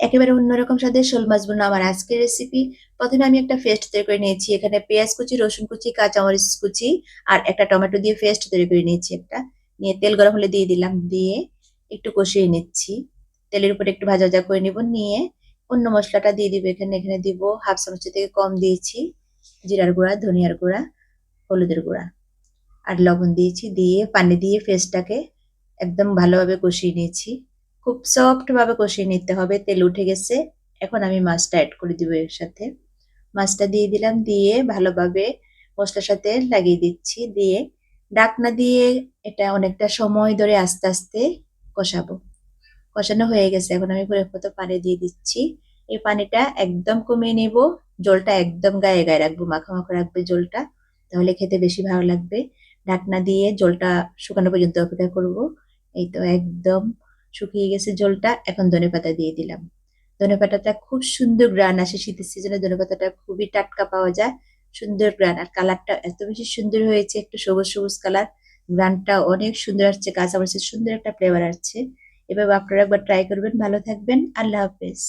একেবারে অন্যরকম স্বাদের শোল মাছ আমার আজকের রেসিপি প্রথমে আমি একটা পেস্ট তৈরি করে নিয়েছি। এখানে পেঁয়াজ কুচি, রসুন কুচি, কাঁচামরিচ কুচি আর একটা টমেটো দিয়ে পেস্ট তৈরি করে নিয়েছি একটা। নিয়ে তেল গরম হলে দিয়ে দিলাম। দিয়ে একটু কষিয়ে নিচ্ছি। তেলের উপরে একটু ভাজা ভাজা করে নিব। নিয়ে অন্য মশলাটা দিয়ে দিব এখানে। এখানে দিব হাফ চামচ থেকে কম দিয়েছি। জিরার গুঁড়া, ধনিয়ার গুঁড়া, হলুদের গুঁড়া আর লবণ দিয়েছি। দিয়ে পানি দিয়ে পেস্টটাকে একদম ভালোভাবে কষিয়ে নিয়েছি। খুব সফট ভাবে কষিয়ে নিতে হবে, তেল উঠে গেছে। এখন আমি মাছটা অ্যাড করে দিব এর সাথে। মাছটা দিয়ে দিলাম, দিয়ে ভালোভাবে মশলার সাথে লাগিয়ে দিচ্ছি। দিয়ে ডাকনা দিয়ে এটা অনেকটা সময় ধরে আস্তে আস্তে কষাবো। কষানো হয়ে গেছে, এখন আমি পরে মতো পানি দিয়ে দিচ্ছি। এই পানিটা একদম কমিয়ে নেব। জলটা একদম গায়ে গায়ে রাখব, মাখা মাখা রাখবে জলটা। তাহলে খেতে বেশি ভালো লাগবে। ঢাকনা দিয়ে জলটা শুকানো পর্যন্ত অপেক্ষা করব। এই তো একদম শুকিয়ে গেছে জলটা, এখন ধনে পাতা দিয়ে দিলাম। ধনে পাতাটা খুব সুন্দর গ্রান আসে শীতের সিজনে, ধনে পাতাটা খুবই টাটকা পাওয়া যায়, সুন্দর গ্রান। আর কালারটা এত বেশি সুন্দর হয়েছে, একটু সবুজ সবুজ কালার, গ্রানটা অনেক সুন্দর আসছে, গাছ আমার সুন্দর একটা ফ্লেভার আসছে। এভাবে আপনারা একবার ট্রাই করবেন, ভালো থাকবেন, আল্লাহ হাফেজ।